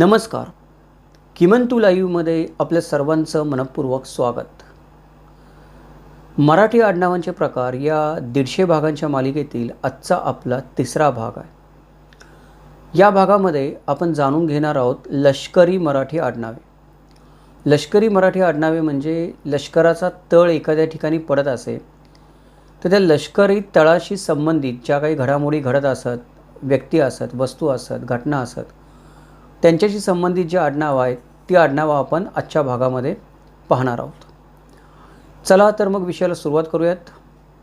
नमस्कार. किमंतू लाईव्हमध्ये आपल्या सर्वांचं मनपूर्वक स्वागत. मराठी आडनावांचे प्रकार या दीडशे भागांच्या मालिकेतील आजचा आपला तिसरा भाग आहे. या भागामध्ये आपण जाणून घेणार आहोत लष्करी मराठी आडनावे. लष्करी मराठी आडनावे म्हणजे लष्कराचा तळ एखाद्या ठिकाणी पडत असे तर त्या लष्करी तळाशी संबंधित ज्या काही घडामोडी घडत असत व्यक्ती असत वस्तू असत घटना असत त्यांच्याशी संबंधित जी आडनावं आहेत ती आडनावं आपण आजच्या भागामध्ये पाहणार आहोत. चला तर मग विषयाला सुरुवात करूयात.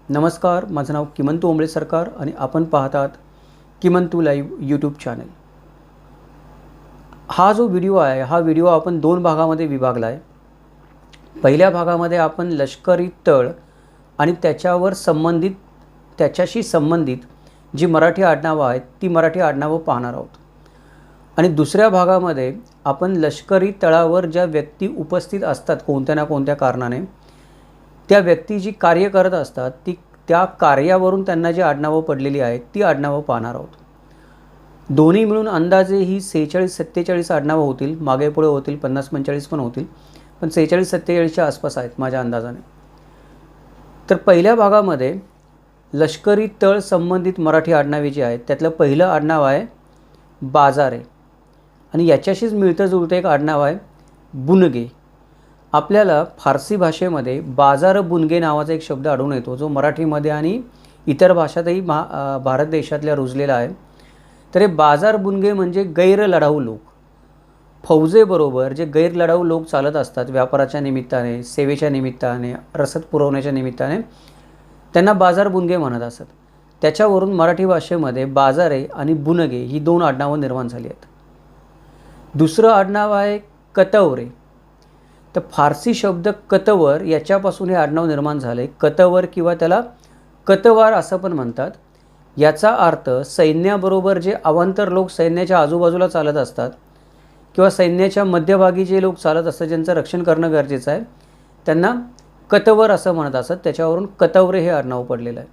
नमस्कार माझं नाव किमंतू ओंबळे सरकार आणि आपण पाहतात किमंतू लाईव्ह यूट्यूब चॅनल हा जो व्हिडिओ आहे हा व्हिडिओ आपण दोन भागामध्ये विभागला आहे. पहिल्या भागामध्ये आपण लष्करी तळ आणि त्याच्यावर संबंधित त्याच्याशी संबंधित जी मराठी आडनावं आहेत ती मराठी आडनावं पाहणार आहोत. आणि दुसऱ्या भागामध्ये आपण लष्करी तळावर ज्या व्यक्ती उपस्थित असतात कोणत्या ना कोणत्या कारणाने त्या व्यक्ती जी कार्य करत असतात ती त्या कार्यावरून त्यांना जी आडनावं पडलेली आहेत ती आडनावं पाहणार आहोत. दोन्ही मिळून अंदाजे ही सेहेचाळीस सत्तेचाळीस आडनावं होतील मागे पुढे होतील पन्नास पंचेचाळीस पण होतील पण सेहेचाळीस सत्तेचाळीसच्या आसपास आहेत माझ्या अंदाजाने. तर पहिल्या भागामध्ये लष्करी तळ संबंधित मराठी आडनावे जी आहेत त्यातलं पहिलं आडनाव आहे बाजारे. आणि याच्याशीच मिळतं जुळतं एक आडनाव आहे बुनगे. आपल्याला फारसी भाषेमध्ये बाजार बुनगे नावाचा एक शब्द आढळून येतो जो मराठीमध्ये आणि इतर भाषातही महा भारत देशातल्या रुजलेला आहे. तर हे बाजार बुनगे म्हणजे गैर लढाऊ लोक. फौजेबरोबर जे गैर लढाऊ लोक चालत असतात व्यापाराच्या निमित्ताने सेवेच्या निमित्ताने रसद पुरवण्याच्या निमित्ताने त्यांना बाजार बुनगे म्हणत असत. त्याच्यावरून मराठी भाषेमध्ये बाजारे आणि बुनगे ही दोन आडनावं निर्माण झाली आहेत. दुसरं आडनाव आहे कतवरे. तर फारसी शब्द कतवर याच्यापासून हे आडनाव निर्माण झाले कतवर किंवा त्याला कतवार असं पण म्हणतात. याचा अर्थ सैन्याबरोबर जे अवांतर लोक सैन्याच्या आजूबाजूला चालत असतात किंवा सैन्याच्या मध्यभागी जे लोक चालत असतात ज्यांचं रक्षण करणं गरजेचं आहे त्यांना कतवर असं म्हणत असत. त्याच्यावरून कतवरे हे आडनाव पडलेलं आहे.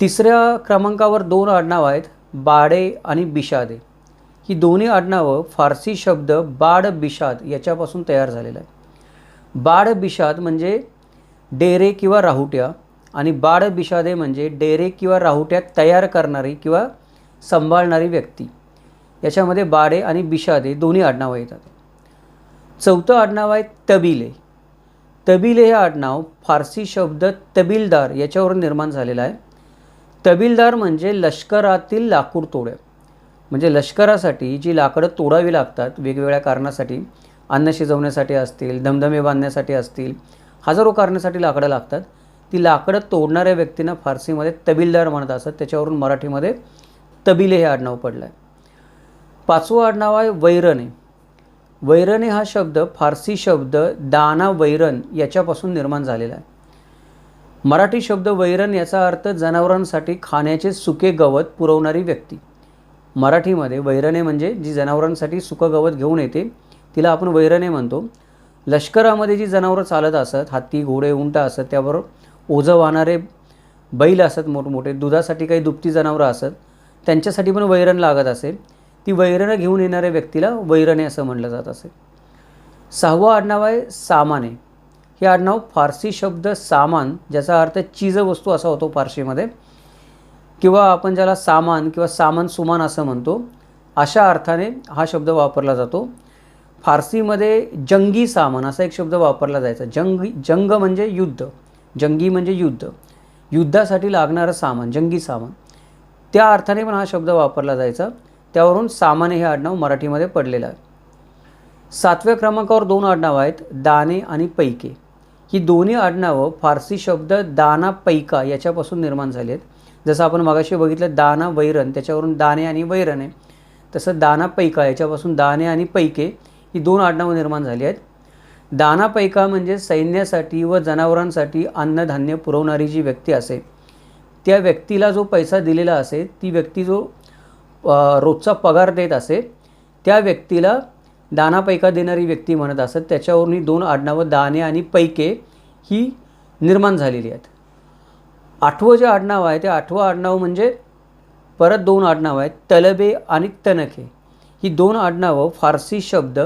तिसऱ्या क्रमांकावर दोन आडनाव आहेत बाडे आणि बिशादे. ही दोन्ही आडनावं फारसी शब्द बाड बिशाद याच्यापासून तयार झालेलं आहे. बाड बिशाद म्हणजे डेरे किंवा राहुट्या आणि बाड बिशादे म्हणजे डेरे किंवा राहुट्या तयार करणारी किंवा सांभाळणारी व्यक्ती. याच्यामध्ये बाडे आणि बिशादे दोन्ही आडनावं येतात. चौथं आडनाव आहे तबिले. तबिले हे आडनाव फारसी शब्द तबिलदार याच्यावरून निर्माण झालेलं आहे. तबिलदार म्हणजे लष्करातील लाकूड तोड्या. म्हणजे लष्करासाठी जी लाकडं तोडावी लागतात वेगवेगळ्या कारणासाठी अन्न शिजवण्यासाठी असतील धमधमे बांधण्यासाठी असतील हजारो कारणासाठी लाकडं लागतात. ती लाकडं तोडणाऱ्या व्यक्तींना फारसीमध्ये तबिलदार म्हणत असत. त्याच्यावरून मराठीमध्ये तबिले हे आडनाव पडलं आहे पाचवं आडनाव आहे वैरणे. वैरणे हा शब्द फारसी शब्द दाना वैरण याच्यापासून निर्माण झालेला आहे. मराठी शब्द वैरण याचा अर्थ जनावरांसाठी खाण्याचे सुके गवत पुरवणारी व्यक्ती. मराठीमध्ये वैरणे म्हणजे जी जनावरांसाठी सुकं गवत घेऊन येते तिला आपण वैरणे म्हणतो. लष्करामध्ये जी जनावरं चालत असत हत्ती घोडे उंट असत त्याबरोबर ओझं वाहणारे बैल असत मोठमोठे दुधासाठी काही दुभती जनावरं असत त्यांच्यासाठी पण वैरण लागत असेल ती वैरणं घेऊन येणाऱ्या व्यक्तीला वैरणे असं म्हटलं जात असेल सहावं आडनाव आहे सामाने. हे आडनाव फारसी शब्द सामान ज्याचा अर्थ चीज वस्तू असा होतो फारशीमध्ये. किंवा आपण ज्याला सामान किंवा सामान सुमान असं म्हणतो अशा अर्थाने हा शब्द वापरला जातो. फारसीमध्ये जंगी सामान असा एक शब्द वापरला जायचा. जंगी जंग म्हणजे युद्ध. जंगी म्हणजे युद्ध. युद्धासाठी लागणारं सामान जंगी सामान. त्या अर्थाने पण हा शब्द वापरला जायचा. त्यावरून सामान हे आडनाव मराठीमध्ये पडलेलं आहे. सातव्या क्रमांकावर दोन आडनावं आहेत दाने आणि पैके. ही दोन्ही आडनावं फारसी शब्द दाना पैका याच्यापासून निर्माण झाली आहेत. जसं आपण मगाशी बघितलं दाना वैरण त्याच्यावरून दाणे आणि वैरण आहे. तसं दाना पैका याच्यापासून दाणे आणि पैके ही दोन आडनावं निर्माण झाली आहेत. दाना पैका म्हणजे सैन्यासाठी व जनावरांसाठी अन्नधान्य पुरवणारी जी व्यक्ती असे त्या व्यक्तीला जो पैसा दिलेला असे ती व्यक्ती जो रोजचा पगार देत असे त्या व्यक्तीला दाना पैका देणारी व्यक्ती म्हणत असत. त्याच्यावरून ही दोन आडनावं दाणे आणि पैके ही निर्माण झालेली आहेत. आठवं जे आडनाव आहे ते आठवं आडनाव म्हणजे परत दोन आडनावं आहेत तलबे आणि तनखे. ही दोन आडनावं फारसी शब्द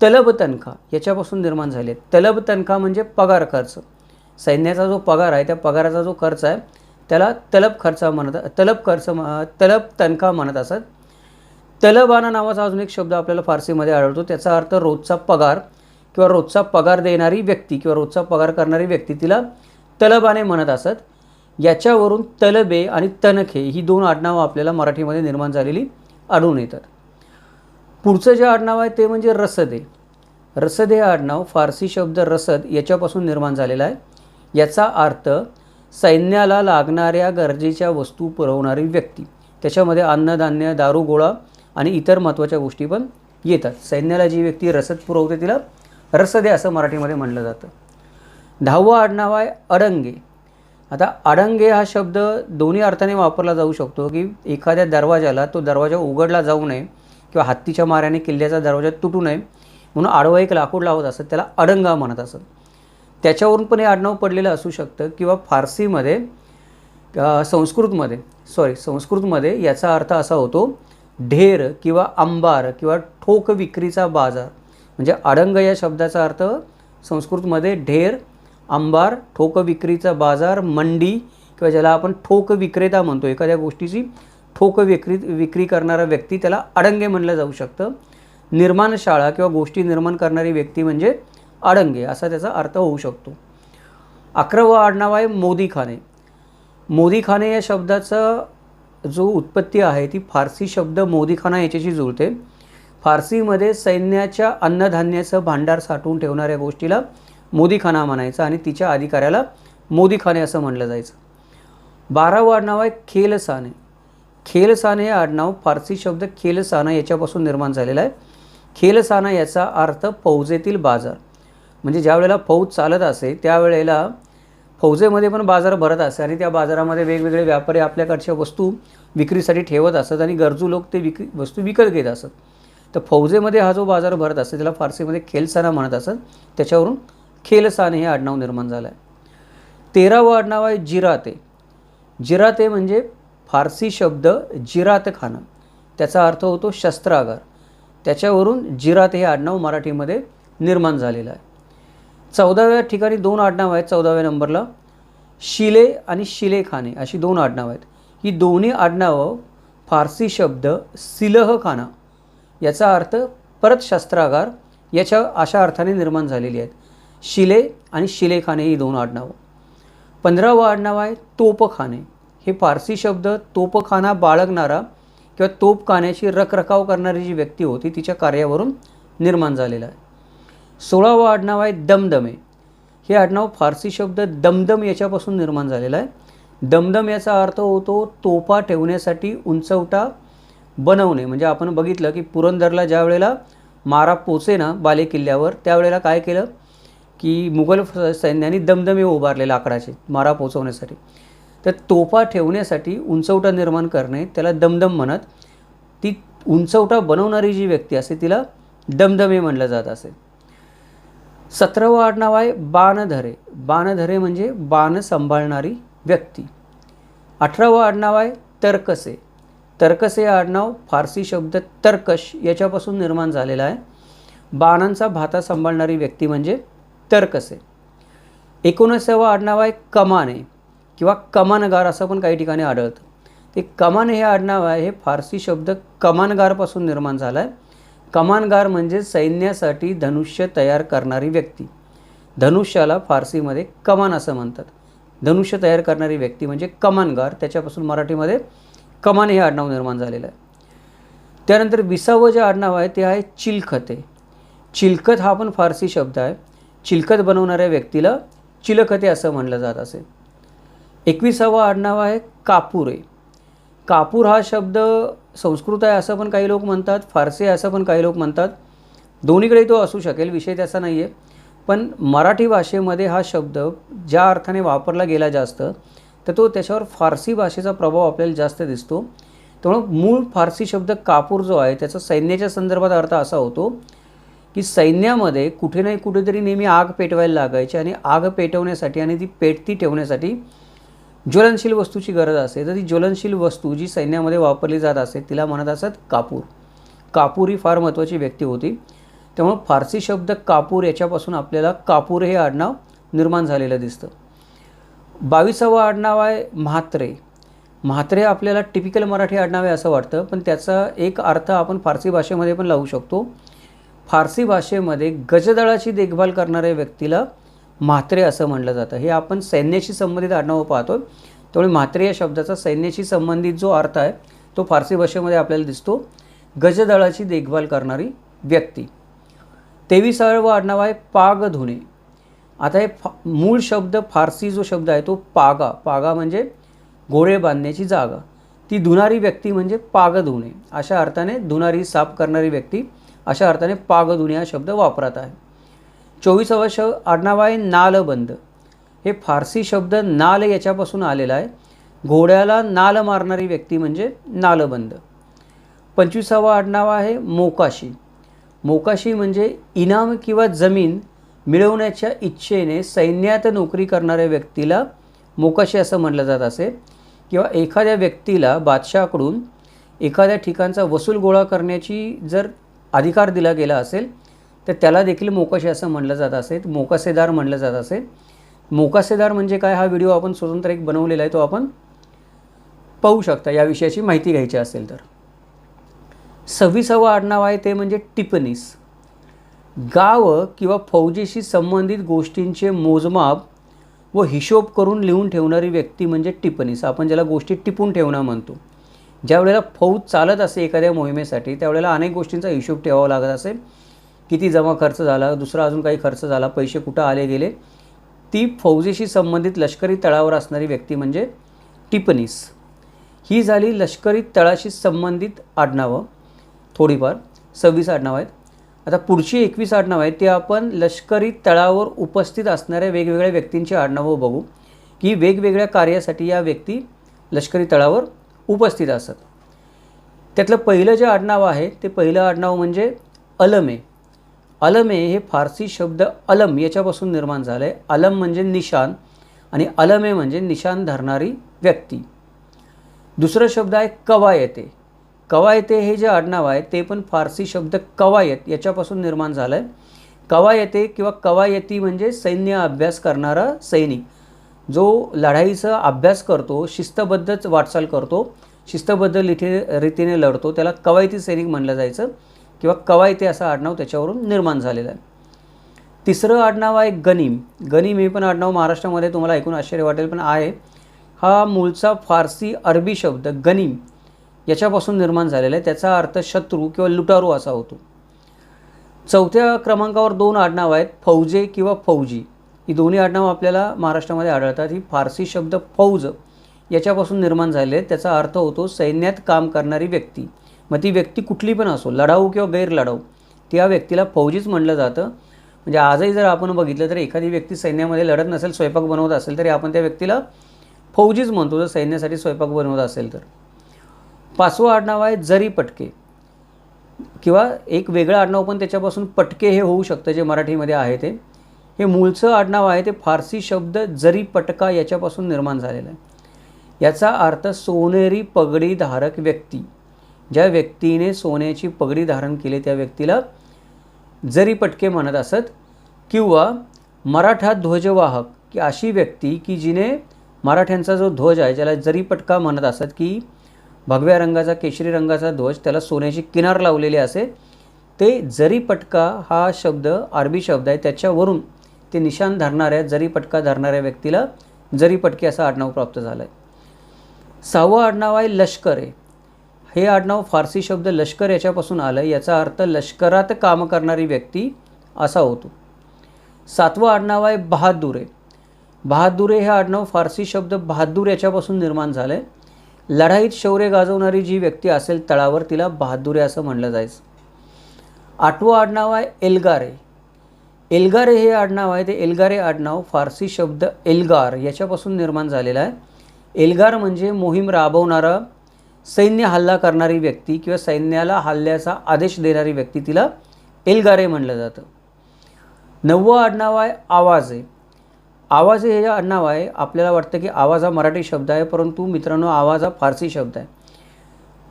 तलब तनखा याच्यापासून निर्माण झाले. तलब तनखा म्हणजे पगार खर्च. सैन्याचा जो पगार आहे त्या पगाराचा जो खर्च आहे त्याला तलब खर्च म्हणत तलब खर्च तलब तनखा म्हणत असत. तलबाना नावाचा अजून एक शब्द आपल्याला फारसीमध्ये आढळतो. त्याचा अर्थ रोजचा पगार किंवा रोजचा पगार देणारी व्यक्ती किंवा रोजचा पगार करणारी व्यक्ती तिला तलबाने म्हणत असत. याच्यावरून तलबे आणि तनखे ही दोन आडनावं आपल्याला मराठीमध्ये निर्माण झालेली आढळून येतात. पुढचं जे आडनाव आहे ते म्हणजे रसदे रसदे हे आडनाव फारसी शब्द रसद याच्यापासून निर्माण झालेलं आहे. याचा अर्थ सैन्याला लागणाऱ्या गरजेच्या वस्तू पुरवणारी व्यक्ती. त्याच्यामध्ये अन्नधान्य दारू गोळा आणि इतर महत्त्वाच्या गोष्टी पण येतात. सैन्याला जी व्यक्ती रसद पुरवते तिला रसदे असं मराठीमध्ये म्हटलं जातं. दहावं आडनाव आहे अडंगे. आता अडंगे हा शब्द दोन्ही अर्थाने वापरला जाऊ शकतो की एखाद्या दरवाजाला तो दरवाजा उघडला जाऊ नये किंवा हत्तीच्या माऱ्याने किल्ल्याचा दरवाजा तुटू नये म्हणून आडवं एक लाकूड लावत असत त्याला अडंगा म्हणत असत. त्याच्यावरून पण हे आडनाव पडलेलं असू शकतं किंवा फारसीमध्ये संस्कृतमध्ये सॉरी संस्कृतमध्ये याचा अर्थ असा होतो ढेर किंवा अंबार किंवा ठोक विक्रीचा बाजार. म्हणजे अडंग या शब्दाचा अर्थ संस्कृतमध्ये ढेर आंबार ठोक विक्रीचा बाजार मंडी किंवा ज्याला आपण ठोक विक्रेता म्हणतो एखाद्या गोष्टीची ठोक विक्री विक्री करणारा व्यक्ती त्याला अडंगे म्हणलं जाऊ शकतं. निर्माणशाळा किंवा गोष्टी निर्माण करणारी व्यक्ती म्हणजे अडंगे असा त्याचा अर्थ होऊ शकतो. अकरावं आडनाव आहे मोदीखाने. मोदीखाने या शब्दाचा जो उत्पत्ती आहे ती फारसी शब्द मोदीखाना याच्याशी जुळते. फारसीमध्ये सैन्याच्या अन्नधान्याचं भांडार साठवून ठेवणाऱ्या गोष्टीला मोदीखाना म्हणायचा आणि तिच्या अधिकाऱ्याला मोदीखाने असं म्हणलं जायचं. बारावं आडनाव आहे खेलसाने. खेलसाने हे आडनाव फारसी शब्द खेलसाना याच्यापासून निर्माण झालेला आहे. खेलसाना याचा अर्थ फौजेतील बाजार. म्हणजे ज्या वेळेला फौज चालत असे त्यावेळेला फौजेमध्ये पण बाजार भरत असे आणि त्या बाजारामध्ये वेगवेगळे व्यापारी आपल्याकडच्या वस्तू विक्रीसाठी ठेवत असत आणि गरजू लोक ते विक्री वस्तू विकत घेत असत. तर फौजेमध्ये हा जो बाजार भरत असतो त्याला फारसीमध्ये खेलसाना म्हणत असत. त्याच्यावरून खेलसान हे आडनाव निर्माण झालं आहे तेरावं आडनाव आहे जिराते. जिराते म्हणजे फारसी शब्द जिरात खाना त्याचा अर्थ होतो शस्त्रागार. त्याच्यावरून जिरात हे आडनाव मराठीमध्ये निर्माण झालेलं आहे. चौदाव्या ठिकाणी दोन आडनाव आहेत चौदाव्या नंबरला. शिले आणि शिलेखाने अशी दोन आडनावं आहेत. ही दोन्ही आडनावं फारसी शब्द सिलह खाना याचा अर्थ परत शस्त्रागार याच्या अशा अर्थाने निर्माण झालेली आहेत. शिले आणि शिलेखाने ही दोन आडनावं. पंधरावं आडनाव आहे तोपखाने. हे फारसी शब्द तोपखाना बाळगणारा किंवा तोपखान्याची रखरखाव करणारी जी व्यक्ती होती तिच्या कार्यावरून निर्माण झालेला आहे. सोळावं आडनाव आहे दमदमे. हे आडनाव फारसी शब्द दमदम याच्यापासून निर्माण झालेला आहे. दमदम याचा अर्थ होतो तोफा ठेवण्यासाठी उंचवटा बनवणे. म्हणजे आपण बघितलं की पुरंदरला ज्या वेळेला मारा पोचे ना बाले किल्ल्यावर त्यावेळेला काय केलं? की मुघल सैन्याने दमदमे उभारलेले आकडाचे मारा पोचवण्यासाठी. तर तोफा ठेवण्यासाठी उंचवटा निर्माण करणे त्याला दमदम म्हणत ती उंचवटा बनवणारी जी व्यक्ती असते तिला दमदमे म्हणलं जात असे. सतरावं आडनाव आहे बाणधरे. बाणधरे म्हणजे बाण सांभाळणारी व्यक्ती. अठरावं आडनाव आहे तर्कसे. तर्कसे आडनाव फारसी शब्द तर्कश याच्यापासून निर्माण झालेला आहे. बाणांचा भाता सांभाळणारी व्यक्ती म्हणजे तर्कसे एकोणीसावं आडनाव आहे कमाने किंवा कमानगार असं पण काही ठिकाणी आढळतं. ते कमान हे आडनाव आहे हे फारसी शब्द कमानगारपासून निर्माण झाला आहे कमानगार म्हणजे सैन्यासाठी धनुष्य तयार करणारी व्यक्ती. धनुष्याला फारसीमध्ये कमान असं म्हणतात. धनुष्य तयार करणारी व्यक्ती म्हणजे कमानगार. त्याच्यापासून मराठीमध्ये कमान हे आडनाव निर्माण झालेलं आहे. त्यानंतर विसावं जे आडनाव आहे ते आहे चिलखते. चिलखत हा पण फारसी शब्द आहे. चिलखत बनवणाऱ्या व्यक्तीला चिलखते असं म्हणलं जात असे. एकविसावं आडनाव आहे कापूर. आहे कापूर हा शब्द संस्कृत आहे असं पण काही लोक म्हणतात फारसी आहे असं पण काही लोक म्हणतात. दोन्हीकडे तो असू शकेल विषय त्याचा नाही आहे पण मराठी भाषेमध्ये हा शब्द ज्या अर्थाने वापरला गेला जास्त तर तो त्याच्यावर फारसी भाषेचा प्रभाव आपल्याला जास्त दिसतो. त्यामुळं मूळ फारसी शब्द कापूर जो आहे त्याचा सैन्याच्या संदर्भात अर्थ असा होतो की सैन्यामध्ये कुठे नाही कुठेतरी नेहमी आग पेटवायला लागायची आणि आग पेटवण्यासाठी आणि ती पेटती ठेवण्यासाठी ज्वलनशील वस्तूची गरज असते. तर ती ज्वलनशील वस्तू जी सैन्यामध्ये वापरली जात असते तिला म्हणत असत कापूर. कापूर ही फार महत्त्वाची व्यक्ती होती. त्यामुळं फारसी शब्द कापूर याच्यापासून आपल्याला कापूर हे आडनाव निर्माण झालेलं दिसतं. बावीसावं आडनाव आहे म्हात्रे. म्हात्रे आपल्याला टिपिकल मराठी आडनाव आहे असं वाटतं पण त्याचा एक अर्थ आपण फारसी भाषेमध्ये पण लावू शकतो. फारसी भाषेमध्ये गजदळाची देखभाल करणाऱ्या व्यक्तीला म्हात्रे असं म्हटलं जातं. हे आपण सैन्याशी संबंधित आडनावं पाहतो त्यामुळे म्हात्रे या शब्दाचा सैन्याशी संबंधित जो अर्थ आहे तो फारसी भाषेमध्ये आपल्याला दिसतो. गजदळाची देखभाल करणारी व्यक्ती. तेविसावं आडनाव आहे पाग धुणे आता हे फा मूळ शब्द फारसी जो शब्द आहे तो पागा. पागा म्हणजे घोडे बांधण्याची जागा. ती धुणारी व्यक्ती म्हणजे पाग धुणे अशा अर्थाने धुणारी साफ करणारी व्यक्ती अशा अर्थाने पाग हा शब्द वापरात आहे. चोवीसावा शब्द आडनाव आहे नालबंद हे फारसी शब्द नाल याच्यापासून आलेला आहे. घोड्याला नाल मारणारी व्यक्ती म्हणजे नालबंद पंचवीसावा आडनाव आहे मोकाशी. मोकाशी म्हणजे इनाम किंवा जमीन मिळवण्याच्या इच्छेने सैन्यात नोकरी करणाऱ्या व्यक्तीला मोकाशी असं म्हटलं जात असे. किंवा एखाद्या व्यक्तीला बादशाहकडून एखाद्या ठिकाणचा वसूल गोळा करण्याची जर अधिकार दिला गेला असेल तर त्याला देखील मोकाशी असं म्हटलं जात असेल मोकासेदार म्हटलं जात असेल मोकासेदार म्हणजे काय? हा व्हिडिओ आपण स्वतंत्र एक बनवलेला आहे तो आपण पाहू शकता. या विषयाची माहिती घ्यायची असेल तर. सव्वीसावं आडनाव आहे ते म्हणजे टिपणीस. गाव किंवा फौजेशी संबंधित गोष्टींचे मोजमाप व हिशोब करून लिहून ठेवणारी व्यक्ती म्हणजे टिपणीस. आपण ज्याला गोष्टी टिपून ठेवणं म्हणतो. ज्या वेळेला फौज चालत असे एखाद्या मोहिमेसाठी त्यावेळेला अनेक गोष्टींचा हिशोब ठेवावा लागत असे. किती जमा खर्च झाला दुसरा अजून काही खर्च झाला पैसे कुठं आले गेले? ती फौजेशी संबंधित लष्करी तळावर असणारी व्यक्ती म्हणजे टिपणीस. ही झाली लष्करी तळाशी संबंधित आडनावं थोडीफार. सव्वीस आडनावं आहेत. आता पुढची एकवीस आडनावं आहेत ते आपण लष्करी तळावर उपस्थित असणाऱ्या वेगवेगळ्या व्यक्तींची आडनावं बघू. की वेगवेगळ्या कार्यासाठी या व्यक्ती लष्करी तळावर उपस्थित असत. त्यातलं पहिलं जे आडनाव आहे ते पहिलं आडनाव म्हणजे अलमे. अलमे हे फारसी शब्द अलम याच्यापासून निर्माण झालं आहे अलम म्हणजे निशान आणि अलमे म्हणजे निशान धरणारी व्यक्ती. दुसरं शब्द आहे कवायते. कवायते हे जे आडनाव आहे ते पण फारसी शब्द कवायत याच्यापासून निर्माण झालं आहे कवायते किंवा कवायती म्हणजे सैन्य अभ्यास करणारा सैनिक. जो लढाईचा अभ्यास करतो शिस्तबद्धच वाटचाल करतो शिस्तबद्ध लिथे रीतीने लढतो त्याला कवायती सैनिक म्हणलं जायचं किंवा कवायती असं आडनाव त्याच्यावरून निर्माण झालेलं आहे. तिसरं आडनाव आहे गनीम. गनीम हे पण आडनाव महाराष्ट्रामध्ये तुम्हाला ऐकून आश्चर्य वाटेल पण आहे. हा मूळचा फारसी अरबी शब्द गनीम याच्यापासून निर्माण झालेला आहे. त्याचा अर्थ शत्रू किंवा लुटारू असा होतो. चौथ्या क्रमांकावर दोन आडनाव आहेत फौजे किंवा फौजी. ही दोन्ही आडनावं आपल्याला महाराष्ट्रामध्ये आढळतात. ही फारसी शब्द फौज याच्यापासून निर्माण झाले आहेत. त्याचा अर्थ होतो सैन्यात काम करणारी व्यक्ती. मग ती व्यक्ती कुठली पण असो लढाऊ किंवा गैरलढाऊ त्या व्यक्तीला फौजीच म्हटलं जातं. म्हणजे आजही जर आपण बघितलं तर एखादी व्यक्ती सैन्यामध्ये लढत नसेल स्वयंपाक बनवत असेल तरी आपण त्या व्यक्तीला फौजीच म्हणतो. जर सैन्यासाठी स्वयंपाक बनवत असेल तर. पाचवं आडनाव आहे जरी पटके. किंवा एक वेगळं आडनाव पण त्याच्यापासून पटके हे होऊ शकतं जे मराठीमध्ये आहे ते. हे मूळचं आडनाव आहे ते फारसी शब्द जरी पटका याच्यापासून निर्माण झालेलं आहे. याचा अर्थ सोनेरी पगडी धारक व्यक्ती. ज्या व्यक्तीने सोन्याची पगडी धारण केली त्या व्यक्तीला जरी पटके म्हणत असत किंवा मराठा ध्वजवाहक की अशी व्यक्ती की जिने मराठ्यांचा जो ध्वज आहे ज्याला जरी पटका म्हणत असत की भगव्या रंगाचा केशरी रंगाचा ध्वज त्याला सोन्याची किनार लावलेली असे ते जरी पटका हा शब्द अरबी शब्द आहे त्याच्यावरून ते निशान धरणाऱ्या जरी पटका धरणाऱ्या व्यक्तीला जरी पटकी असं आडनाव प्राप्त झालं आहे सहावं आडनाव आहे लष्कर. आहे हे आडनाव फारसी शब्द लष्कर याच्यापासून आलं याचा अर्थ लष्करात काम करणारी व्यक्ती असा होतो. सातवं आडनाव आहे बहादुरे. बहादुरे हे आडनाव फारसी शब्द बहादूर याच्यापासून निर्माण झालं आहे लढाईत शौर्य गाजवणारी जी व्यक्ती असेल तळावर तिला बहादुरे असं म्हणलं जायचं. आठवं आडनाव आहे एल्गारे. एल्गारे हे आडनाव आहे. ते एल्गारे आडनाव फारसी शब्द एल्गार याच्यापासून निर्माण झालेलं आहे. एल्गार म्हणजे मोहीम राबवणारा सैन्य हल्ला करणारी व्यक्ती किंवा सैन्याला हल्ल्याचा आदेश देणारी व्यक्ती. तिला एल्गारे म्हणलं जातं. नववं आडनाव आहे आवाजे. आवाज हे आडनाव आहे आपल्याला वाटतं की आवाज हा मराठी शब्द आहे परंतु मित्रांनो आवाज हा फारसी शब्द आहे.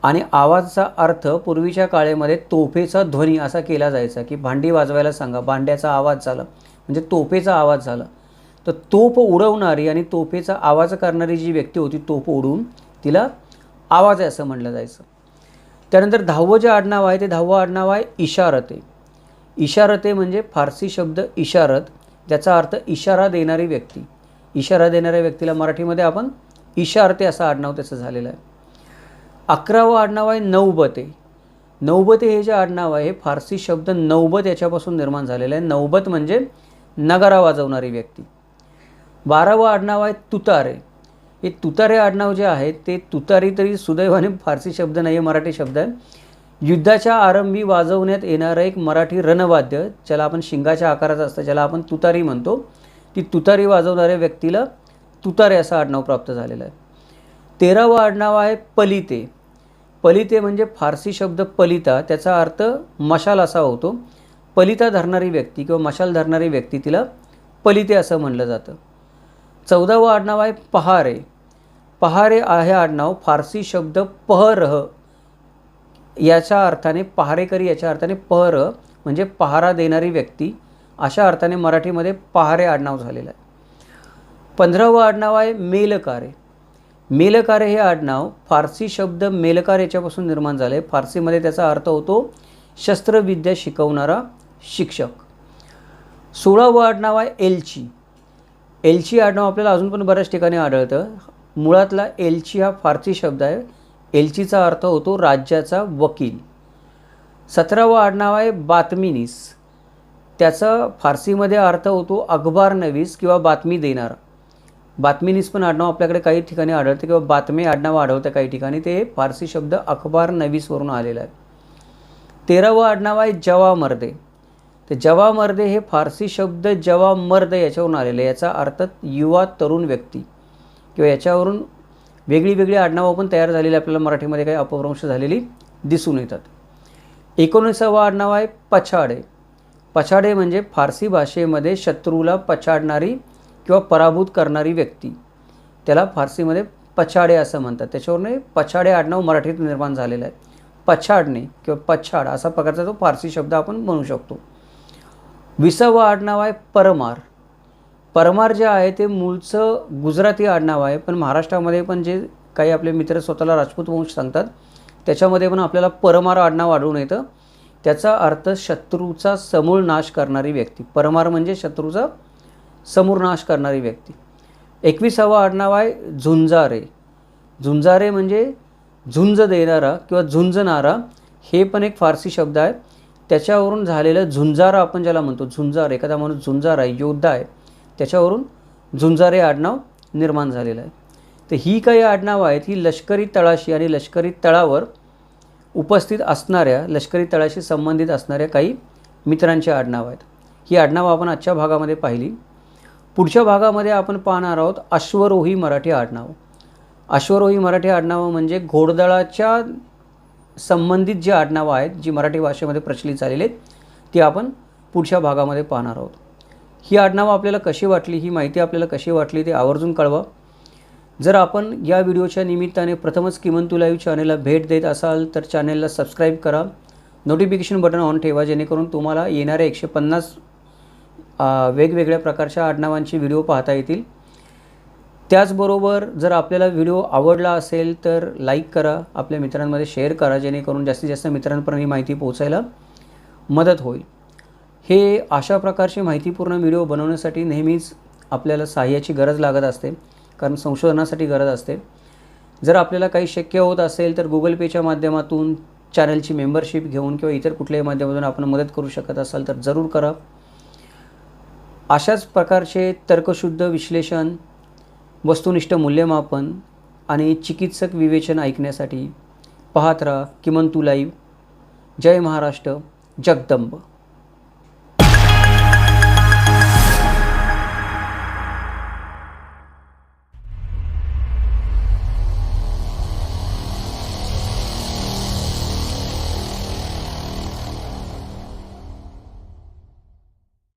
आणि आवाजचा अर्थ पूर्वीच्या काळेमध्ये तोफेचा ध्वनी असा केला जायचा की भांडी वाजवायला सांगा भांड्याचा आवाज झाला. म्हणजे तोफेचा आवाज झाला. तर तोफ उडवणारी आणि तोफेचा आवाज करणारी जी व्यक्ती होती तोफ उडवून तिला आवाज आहे असं म्हणलं जायचं. त्यानंतर दहावं जे आडनाव आहे ते दहावं आडनाव आहे इशारते. इशारते म्हणजे फारसी शब्द इशारत ज्याचा अर्थ इशारा देणारी व्यक्ती. इशारा देणाऱ्या व्यक्तीला मराठीमध्ये आपण इशारते असं आडनाव त्याचं झालेलं आहे. अकरावं आडनाव आहे नौबते. नौबते हे जे आडनाव आहे हे फारसी शब्द नौबत याच्यापासून निर्माण झालेलं आहे. नौबत म्हणजे नगारा वाजवणारी व्यक्ती. बारावं आडनाव आहे तुतारे. हे तुतारे आडनाव जे आहे ते तुतारी तरी सुदैवाने फारसी शब्द नाही आहे मराठी शब्द आहे. युद्धाच्या आरंभी वाजवण्यात येणारं एक मराठी रणवाद्य ज्याला आपण शिंगाच्या आकाराचं असतं ज्याला आपण तुतारी म्हणतो ती तुतारी वाजवणाऱ्या व्यक्तीला तुतारे असं आडनाव प्राप्त झालेलं आहे. तेरावं आडनाव आहे पलिते. पलिते म्हणजे फारसी शब्द पलिता त्याचा अर्थ मशाल असा होतो. पलिता धरणारी व्यक्ती किंवा मशाल धरणारी व्यक्ती तिला पलिते असं म्हणलं जातं. चौदावं आडनाव आहे पहारे. पहारे आहे आडनाव फारसी शब्द पहरह. याच्या अर्थाने पहारेकरी याच्या अर्थाने पहर म्हणजे पहारा देणारी व्यक्ती. अशा अर्थाने मराठीमध्ये पहारे आडनाव झालेलं आहे. पंधरावं आडनाव आहे मेलकारे. मेलकार हे आडनाव फारसी शब्द मेलकार याच्यापासून निर्माण झाले फारसीमध्ये त्याचा अर्थ होतो शस्त्रविद्या शिकवणारा शिक्षक. सोळावं आडनाव आहे एलची. एलची आडनाव आपल्याला अजून पण बऱ्याच ठिकाणी आढळतं. मुळातला एलची हा फारसी शब्द आहे. एलचीचा अर्थ होतो राज्याचा वकील. सतरावं आडनाव आहे बातमीनीस. त्याचा फारसीमध्ये अर्थ होतो अखबार नवीस किंवा बातमी देणारा. बातमीनीस पण आडनाव आपल्याकडे काही ठिकाणी आढळते किंवा बातमी आडनाव आढळतं काही ठिकाणी. ते फारसी शब्द अखबार नवीसवरून आलेला आहे तेरावं आडनाव आहे जवा मर्दे. तर जवा मर्दे हे फारसी शब्द जवा मर्द याच्यावरून आलेले आहे. याचा अर्थ युवा तरुण व्यक्ती. किंवा याच्यावरून वेगळी वेगळी आडनावं पण तयार झालेली आपल्याला मराठीमध्ये काही अपभ्रंश झालेली दिसून येतात. एकोणीसावं आडनाव आहे पछाडे. पछाडे म्हणजे फारसी भाषेमध्ये शत्रूला पछाडणारी किंवा पराभूत करणारी व्यक्ती. त्याला फारसीमध्ये पछाडे असं म्हणतात. त्याच्यावरून पछाडे आडनाव मराठीत निर्माण झालेलं आहे. पछाडणे किंवा पछाड असा प्रकारचा तो फारसी शब्द आपण म्हणू शकतो. विसावं आडनाव आहे परमार. परमार जे आहे ते मूळचं गुजराती आडनाव आहे. पण महाराष्ट्रामध्ये पण जे काही आपले मित्र स्वतःला राजपूत वंश सांगतात त्याच्यामध्ये पण आपल्याला परमार आडनाव आढळून येतं. त्याचा अर्थ शत्रूचा समूळ नाश करणारी व्यक्ती. परमार म्हणजे शत्रूचा समूर नाश करणारी व्यक्ती. एकवीसावा आडनाव आहे झुंजारे. झुंजारे म्हणजे झुंज देणारा किंवा झुंजणारा हे पण एक फारसी शब्द आहे. त्याच्यावरून झालेलं झुंजारा आपण ज्याला म्हणतो झुंजार एखादा माणूस झुंजार आहे योद्धा आहे त्याच्यावरून झुंजारे आडनाव निर्माण झालेलं आहे. तर ही काही आडनावं आहेत ही लष्करी तळाशी आणि लष्करी तळावर उपस्थित असणाऱ्या लष्करी तळाशी संबंधित असणाऱ्या काही मित्रांची आडनावं आहेत. ही आडनावं आपण आजच्या भागामध्ये पाहिली. पुढच्या भागामध्ये आपण पाहणार आहोत अश्वरोही मराठी आडनाव. अश्वरोही मराठी आडनावं म्हणजे घोडदळाच्या संबंधित जी आडनावं आहेत जी मराठी भाषेमध्ये प्रचलित झालेली आहेत ती आपण पुढच्या भागामध्ये पाहणार आहोत. ही आडनावं आपल्याला कशी वाटली ही माहिती आपल्याला कशी वाटली ते आवर्जून कळवा. जर आपण या व्हिडिओच्या निमित्ताने प्रथमच किमंतू लाईव्ह चॅनेलला भेट देत असाल तर चॅनेलला सबस्क्राईब करा. नोटिफिकेशन बटन ऑन ठेवा जेणेकरून तुम्हाला येणाऱ्या एकशे पन्नास वेगवेगळ्या प्रकारच्या आडनावांची व्हिडिओ पाहता येतील. त्याचबरोबर जर आपल्याला व्हिडिओ आवडला असेल तर लाईक करा आपल्या मित्रांमध्ये शेअर करा जेणेकरून जास्तीत जास्त मित्रांपर्यंत ही माहिती पोहोचायला मदत होईल. हे अशा प्रकारची माहितीपूर्ण व्हिडिओ बनवण्यासाठी नेहमीच आपल्याला सहाय्याची गरज लागत असते कारण संशोधनासाठी गरज असते. जर आपल्याला काही शक्य होत असेल तर गुगल पेच्या माध्यमातून चॅनलची मेंबरशिप घेऊन किंवा इतर कुठल्याही माध्यमातून आपण मदत करू शकत असाल तर जरूर करा. अशाच प्रकारचे तर्कशुद्ध विश्लेषण वस्तुनिष्ठ मूल्यमापन आणि चिकित्सक विवेचन ऐकण्यासाठी पाहत राहा किमंतू लाईव्ह जय महाराष्ट्र जगदंब.